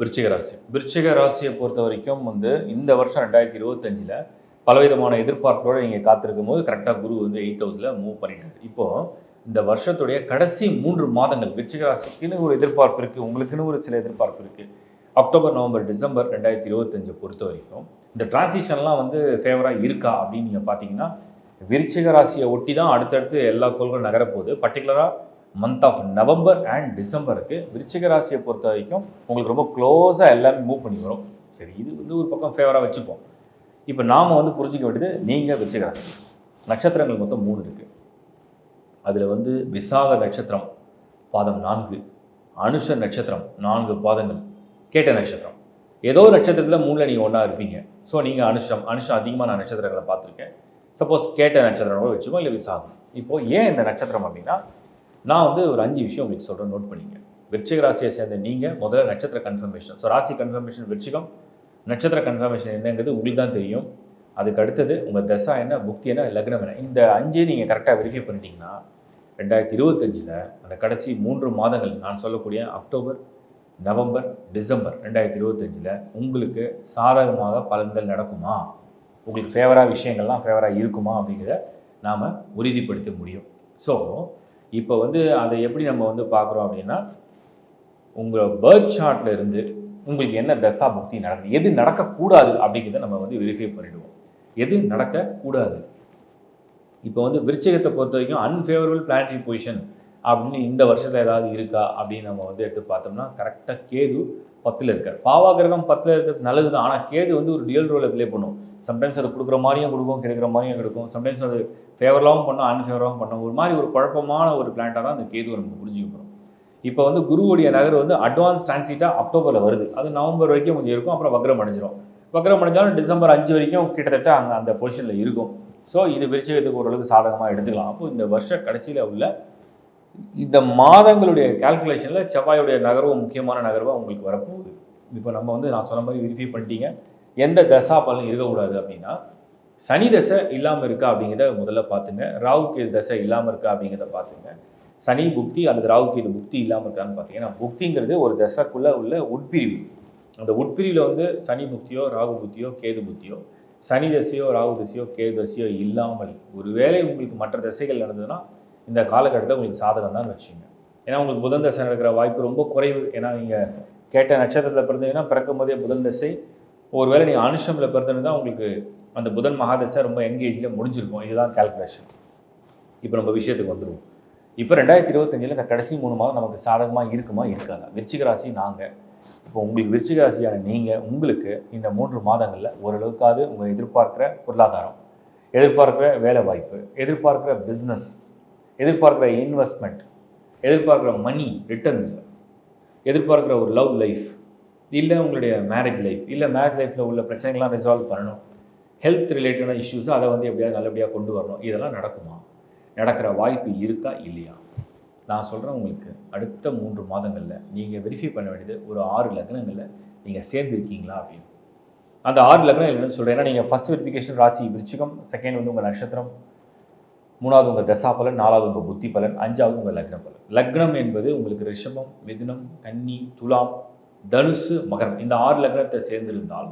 விருச்சிக ராசி. விருச்சிக ராசியை பொறுத்த வரைக்கும் வந்து இந்த வருஷம் ரெண்டாயிரத்தி இருபத்தஞ்சில் பலவிதமான எதிர்பார்ப்போடு நீங்கள் காத்திருக்கும் போது கரெக்டாக குரு வந்து எயிட் ஹவுஸில் மூவ் பண்ணிட்டார். இப்போது இந்த வருஷத்துடைய கடைசி மூன்று மாதங்கள் விருச்சிக ராசிக்குன்னு ஒரு எதிர்பார்ப்பு இருக்குது உங்களுக்குன்னு ஒரு சில எதிர்பார்ப்பு இருக்குது அக்டோபர் நவம்பர் டிசம்பர் ரெண்டாயிரத்தி இருபத்தஞ்சை பொறுத்த வரைக்கும் இந்த டிரான்சிஷன்லாம் வந்து ஃபேவராக இருக்கா அப்படின்னு நீங்கள் பார்த்தீங்கன்னா விருச்சிக ராசியை ஒட்டி தான் அடுத்தடுத்து எல்லா கோள்களும் நகரப்போகுது. பர்டிகுலராக மந்த் ஆஃப் நவம்பர் அண்ட் டிசம்பருக்கு விருச்சிக ராசியை பொறுத்த வரைக்கும் உங்களுக்கு ரொம்ப க்ளோஸாக எல்லாமே மூவ் பண்ணி வரும். சரி இது வந்து ஒரு பக்கம் ஃபேவராக வச்சுப்போம். இப்போ நாம் வந்து புரிஞ்சிக்க வேண்டியது நீங்கள் விருச்சிக ராசி. நட்சத்திரங்கள் மொத்தம் மூணு இருக்குது அதில் வந்து விசாக நட்சத்திரம் பாதம் நான்கு. அனுஷ நட்சத்திரம் நான்கு பாதங்கள். கேட்ட நட்சத்திரம். ஏதோ ஒரு நட்சத்திரத்தில் மூணில் நீங்கள் ஒன்றா இருப்பீங்க. ஸோ நீங்கள் அனுஷம் அனுஷம் அதிகமாக நான் நட்சத்திரங்களை பார்த்துருக்கேன். சப்போஸ் கேட்ட நட்சத்திரம் கூட வச்சுக்கோ இல்லை விசாகம். இப்போது ஏன் இந்த நட்சத்திரம் அப்படின்னா நான் வந்து ஒரு அஞ்சு விஷயம் உங்களுக்கு சொல்கிறேன் நோட் பண்ணிங்க. விருச்சிக ராசியை சேர்ந்த நீங்கள் முதல்ல நட்சத்திர கன்ஃபர்மேஷன் ஸோ ராசி கன்ஃபர்மேஷன் விருச்சிகம் நட்சத்திர கன்ஃபர்மேஷன் என்னங்கிறது உங்களுக்கு தான் தெரியும். அதுக்கு அடுத்தது உங்கள் தசா என்ன புக்தி என்ன லக்னம் என்ன. இந்த அஞ்சே நீங்கள் கரெக்டாக வெரிஃபை பண்ணிட்டீங்கன்னா ரெண்டாயிரத்தி இருபத்தஞ்சில் அந்த கடைசி மூன்று மாதங்கள் நான் சொல்லக்கூடிய அக்டோபர் நவம்பர் டிசம்பர் ரெண்டாயிரத்தி இருபத்தஞ்சில் உங்களுக்கு சாதகமாக பலன்கள் நடக்குமா? உங்களுக்கு ஃபேவராக விஷயங்கள்லாம் ஃபேவராக இருக்குமா அப்படிங்கிறத நாம் உறுதிப்படுத்த முடியும். ஸோ இப்போ வந்து அதை எப்படி நம்ம வந்து பார்க்குறோம் அப்படின்னா உங்கள் பேர்த் சார்ட்ல இருந்து உங்களுக்கு என்ன தசா புக்தி நடக்குது? எது நடக்கக்கூடாது அப்படிங்கிறத நம்ம வந்து வெரிஃபை பண்ணிடுவோம். எது நடக்கக்கூடாது? இப்போ வந்து விருச்சகத்தை பொறுத்த வரைக்கும் அன்ஃபேவரபிள் பிளானட்ரி பொசிஷன் அப்படின்னு இந்த வருஷத்தில் ஏதாவது இருக்கா அப்படின்னு நம்ம வந்து எடுத்து பார்த்தோம்னா கரெக்டாக கேது பத்தில் இருக்கார். பாவா கிரகம் பத்தில் இருக்கிறது நல்லது தான். ஆனால் கேது வந்து ஒரு டியல் ரோலை ப்ளே பண்ணும். சம்டைம்ஸ் அது கொடுக்குற மாதிரியும் கொடுக்கும் கிடைக்கிற மாதிரியும் கிடைக்கும். சம்டைம்ஸ் அது ஃபேவரலாகவும் பண்ணும் அன்ஃபேவராகவும் பண்ணும். ஒரு மாதிரி ஒரு குழப்பமான ஒரு பிளான்ட்டாக தான் அந்த கேது நம்ம புரிஞ்சுக்க போகிறோம் இப்போ வந்து குருவுடைய நகர் வந்து அட்வான்ஸ் டிரான்சிட்டாக அக்டோபரில் வருது. அது நவம்பர் வரைக்கும் கொஞ்சம் இருக்கும் அப்புறம் வக்ரம் அடைஞ்சிரும். வக்ரம் அடைஞ்சாலும் டிசம்பர் அஞ்சு வரைக்கும் கிட்டத்தட்ட அங்கே அந்த பொசிஷனில் இருக்கும். ஸோ இது விருச்சகத்துக்கு ஓரளவுக்கு சாதகமாக எடுத்துக்கலாம். அப்போ இந்த வருஷ கடைசியில் உள்ள இந்த மாதங்களுடைய கால்குலேஷனில் செவ்வாயுடைய நகர்வும் முக்கியமான நகர்வாக உங்களுக்கு வரப்போகுது. இப்போ நம்ம வந்து நான் சொன்ன மாதிரி வெரிஃபை பண்ணிட்டீங்க. எந்த தசா பலன் இருக்கக்கூடாது அப்படின்னா சனி தசை இல்லாமல் இருக்கா அப்படிங்கிறத முதல்ல பார்த்துங்க. ராகுக்கு தசை இல்லாமல் இருக்கா அப்படிங்கிறத பார்த்துங்க. சனி புக்தி அல்லது ராகுக்கு இது புக்தி இல்லாமல் இருக்கான்னு பார்த்தீங்கன்னா புக்திங்கிறது ஒரு தசைக்குள்ளே உள்ள உட்பிரிவு. அந்த உட்பிரிவில் வந்து சனி புக்தியோ ராகு புத்தியோ கேது புத்தியோ சனி தசையோ ராகு தசையோ கேது தசையோ இல்லாமல் ஒருவேளை உங்களுக்கு மற்ற தசைகள் நடந்ததுன்னா இந்த காலகட்டத்தில் உங்களுக்கு சாதகம் தான் வச்சுங்க. ஏன்னா உங்களுக்கு புதன் தசை நடக்கிற வாய்ப்பு ரொம்ப குறைவு. ஏன்னா நீங்கள் கேட்ட நட்சத்திரத்தில் பிறந்தீங்கன்னா பிறக்கும் போதே புதன் தசை. ஒருவேளை நீங்கள் அனுஷமில் தான் உங்களுக்கு அந்த புதன் மகாதசை ரொம்ப எங்கேஜில் முடிஞ்சிருக்கும். இதுதான் கால்குலேஷன் இப்போ நம்ம விஷயத்துக்கு வந்துடுவோம் இப்போ ரெண்டாயிரத்தி இருபத்தஞ்சில் இந்த கடைசி மூணு மாதம் நமக்கு சாதகமாக இருக்குமா? இருக்காதா? விருச்சிக ராசி நாங்கள் இப்போ உங்களுக்கு விருச்சிக ராசியான நீங்கள் உங்களுக்கு இந்த மூன்று மாதங்களில் ஓரளவுக்காவது உங்கள் எதிர்பார்க்குற பொருளாதாரம் எதிர்பார்க்குற வேலை வாய்ப்பு எதிர்பார்க்குற பிஸ்னஸ் எதிர்பார்க்குற இன்வெஸ்ட்மெண்ட் எதிர்பார்க்குற மணி ரிட்டர்ன்ஸ் எதிர்பார்க்குற ஒரு லவ் லைஃப் இல்லை உங்களுடைய மேரேஜ் லைஃப் இல்லை மேரேஜ் லைஃப்பில் உள்ள பிரச்சனைகள்லாம் ரிசால்வ் பண்ணணும். ஹெல்த் ரிலேட்டடான இஷ்யூஸை அதை வந்து எப்படியாவது நல்லபடியாக கொண்டு வரணும். இதெல்லாம் நடக்குமா? நடக்கிற வாய்ப்பு இருக்கா? இல்லையா? நான் சொல்கிறேன் உங்களுக்கு அடுத்த மூன்று மாதங்களில் நீங்கள் வெரிஃபை பண்ண வேண்டியது ஒரு ஆறு லக்னங்களில் நீங்கள் சேர்ந்துருக்கீங்களா அப்படின்னு. அந்த ஆறு லக்னம் இல்லைன்னு சொல்கிறேன் ஏன்னா நீங்கள் ஃபஸ்ட் வெரிஃபிகேஷன் ராசி விருச்சிகம் செகண்ட் வந்து உங்கள் நட்சத்திரம். மூணாவது உங்கள் தசா பலன் நாலாவது உங்கள் புத்தி பலன் அஞ்சாவது உங்கள் லக்ன பலன் லக்னம் என்பது உங்களுக்கு ரிஷபம் மிதுனம் கன்னி துலாம் தனுசு மகரம். இந்த ஆறு லக்னத்தை சேர்ந்திருந்தால்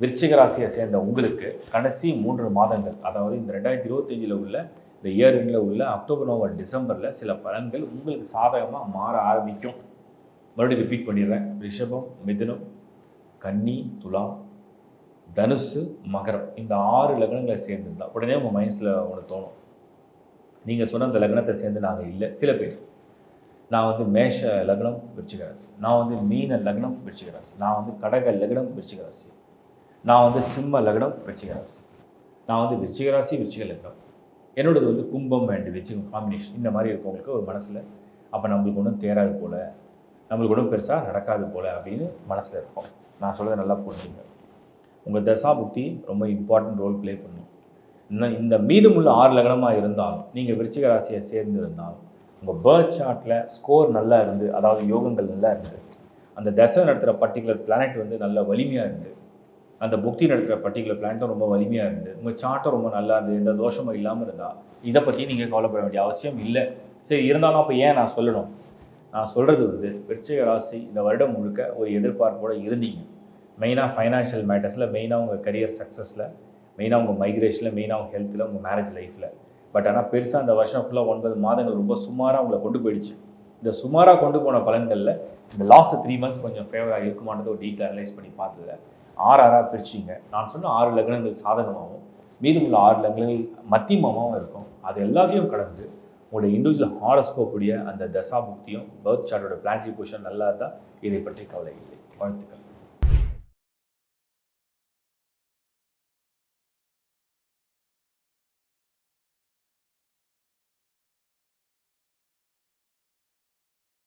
விருச்சிக ராசியை சேர்ந்த உங்களுக்கு கடைசி மூன்று மாதங்கள் அதாவது இந்த ரெண்டாயிரத்தி இருபத்தஞ்சில் உள்ள இந்த இயர் எண்டில் உள்ள அக்டோபர் நவம்பர் டிசம்பரில் சில பலன்கள் உங்களுக்கு சாதகமாக மாற ஆரம்பிக்கும். மறுபடியும் ரிப்பீட் பண்ணிடுறேன். ரிஷபம் மிதுனம் கன்னி துலாம் தனுசு மகரம். இந்த ஆறு லக்னங்களை சேர்ந்துருந்தா உடனே உங்கள் மைண்ட்ஸில் ஒன்று தோணும். நீங்கள் சொன்ன அந்த லக்னத்தை சேர்ந்து நாங்கள் இல்லை. சில பேர். நான் வந்து மேஷ லக்னம் விருச்சிக ராசி. நான் வந்து மீன லக்னம் விருச்சிக ராசி. நான் வந்து கடக லக்னம் விருச்சிக ராசி. நான் வந்து சிம்ம லக்னம் விருச்சிக ராசி. நான் வந்து விருச்சிக ராசி விருச்சிக லக்னம். என்னோடது வந்து கும்பம் அண்ட் விருச்சிகம் காம்பினேஷன் இந்த மாதிரி இருக்கவங்களுக்கு ஒரு மனசில் அப்போ நம்மளுக்கு ஒன்றும் தேராது போல் நம்மளுக்கு ஒன்றும் பெருசாக நடக்காது போல் அப்படின்னு மனசில் இருக்கும். நான் சொல்கிறத நல்லா புரிஞ்சுங்க. உங்கள் தசா புக்தி ரொம்ப இம்பார்ட்டன்ட் ரோல் ப்ளே பண்ணும். இந்த மீதமுள்ள ஆறு லக்னமாக இருந்தாலும் நீங்கள் விருச்சிக ராசியை சேர்ந்திருந்தாலும் உங்கள் பேர்த் சார்ட்டில் ஸ்கோர் நல்லா இருந்து அதாவது யோகங்கள் நல்லா இருந்து அந்த தசை நடத்துகிற பர்டிகுலர் பிளானட் வந்து நல்ல வலிமையாக இருந்து அந்த புக்தி நடத்துகிற பர்டிகுலர் பிளானட்டும் ரொம்ப வலிமையாக இருந்து உங்கள் சார்ட்டும் ரொம்ப நல்லா இருந்து எந்த தோஷமும் இல்லாமல் இருந்தால் இதை பற்றி நீங்கள் கவலைப்பட வேண்டிய அவசியம் இல்லை. சரி இருந்தாலும் அப்போ ஏன் நான் சொல்லணும்? நான் சொல்கிறது வந்து விருச்சிக ராசி இந்த வருடம் முழுக்க ஒரு எதிர்பார்ப்போடு இருந்தீங்க. மெயினாக ஃபைனான்ஷியல் மேட்டர்ஸில் மெயினாக உங்கள் கரியர் சக்ஸஸில் மெயினாக உங்கள் மைக்ரேஷனில் மெயினாக உங்கள் ஹெல்த்தில் உங்கள் மேரேஜ் லைஃப்பில் பட் ஆனால் பெருசாக அந்த வருஷம் ஃபுல்லாக ஒன்பது மாதங்கள் ரொம்ப சுமாராக உங்களை கொண்டு போயிடுச்சு. இந்த சுமாராக கொண்டு போன பலன்களில் இந்த லாஸ்ட் த்ரீ மந்த்ஸ் கொஞ்சம் ஃபேவராக இருக்குமானதை ஒரு டீட்டில் அனலைஸ் பண்ணி பார்த்ததில் ஆறு ஆறாக பிரிச்சிங்க. நான் சொன்ன ஆறு லக்னங்கள் சாதகமாகவும் மீதமுள்ள ஆறு லக்னங்கள் மத்தியமாகவும் இருக்கும். அது எல்லாத்தையும் கடந்து உங்களுடைய இண்டிவிஜுவல் ஹாரஸ்கோப்புடைய அந்த தசா புக்தியும் பர்த் சார்ட்டோட பிளான்ட்ரி பொசிஷன் நல்லா இருந்தால் இதை பற்றி கவலை இல்லை. வாழ்த்துக்கள்.